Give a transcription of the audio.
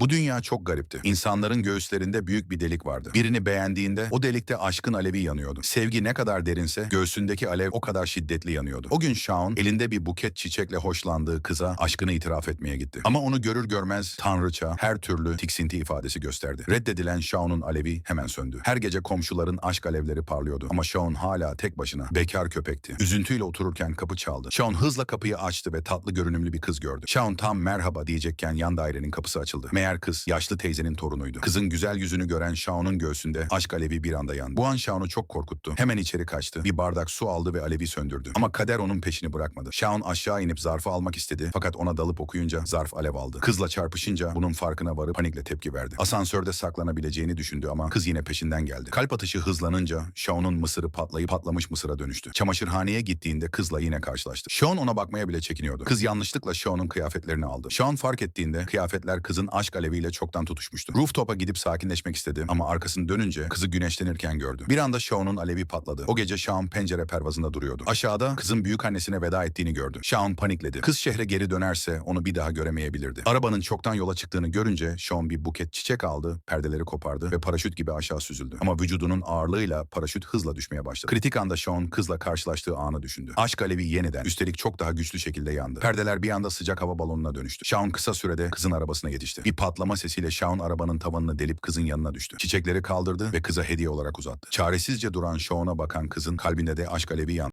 Bu dünya çok garipti. İnsanların göğüslerinde büyük bir delik vardı. Birini beğendiğinde o delikte aşkın alevi yanıyordu. Sevgi ne kadar derinse göğsündeki alev o kadar şiddetli yanıyordu. O gün Shaun elinde bir buket çiçekle hoşlandığı kıza aşkını itiraf etmeye gitti. Ama onu görür görmez tanrıça her türlü tiksinti ifadesi gösterdi. Reddedilen Shaun'un alevi hemen söndü. Her gece komşuların aşk alevleri parlıyordu. Ama Shaun hala tek başına bekar köpekti. Üzüntüyle otururken kapı çaldı. Shaun hızla kapıyı açtı ve tatlı görünümlü bir kız gördü. Shaun tam merhaba diyecekken yan dairenin kapısı açıldı. Meğer kız yaşlı teyzenin torunuydu. Kızın güzel yüzünü gören Shaun'un göğsünde aşk alevi bir anda yandı. Bu an Shaun'u çok korkuttu. Hemen içeri kaçtı. Bir bardak su aldı ve alevi söndürdü. Ama kader onun peşini bırakmadı. Shaun aşağı inip zarfı almak istedi. Fakat ona dalıp okuyunca zarf alev aldı. Kızla çarpışınca bunun farkına varıp panikle tepki verdi. Asansörde saklanabileceğini düşündü ama kız yine peşinden geldi. Kalp atışı hızlanınca Shaun'un mısırı patlayıp patlamış mısıra dönüştü. Çamaşırhaneye gittiğinde kızla yine karşılaştı. Shaun ona bakmaya bile çekiniyordu. Kız yanlışlıkla Shaun'un kıyafetlerini aldı. Shaun fark ettiğinde kıyafetler kızın aşk aleviyle çoktan tutuşmuştu. Rooftop'a gidip sakinleşmek istedi ama arkasını dönünce kızı güneşlenirken gördü. Bir anda Shaun'un alevi patladı. O gece Shaun pencere pervazında duruyordu. Aşağıda kızın büyük annesine veda ettiğini gördü. Shaun panikledi. Kız şehre geri dönerse onu bir daha göremeyebilirdi. Arabanın çoktan yola çıktığını görünce Shaun bir buket çiçek aldı, perdeleri kopardı ve paraşüt gibi aşağı süzüldü. Ama vücudunun ağırlığıyla paraşüt hızla düşmeye başladı. Kritik anda Shaun kızla karşılaştığı anı düşündü. Aşk alevi yeniden, üstelik çok daha güçlü şekilde yandı. Perdeler bir anda sıcak hava balonuna dönüştü. Shaun kısa sürede kızın arabasına yetişti. Bir patlama sesiyle Shaun arabanın tavanını delip kızın yanına düştü. Çiçekleri kaldırdı ve kıza hediye olarak uzattı. Çaresizce duran Shaun'a bakan kızın kalbinde de aşk alevi yandı.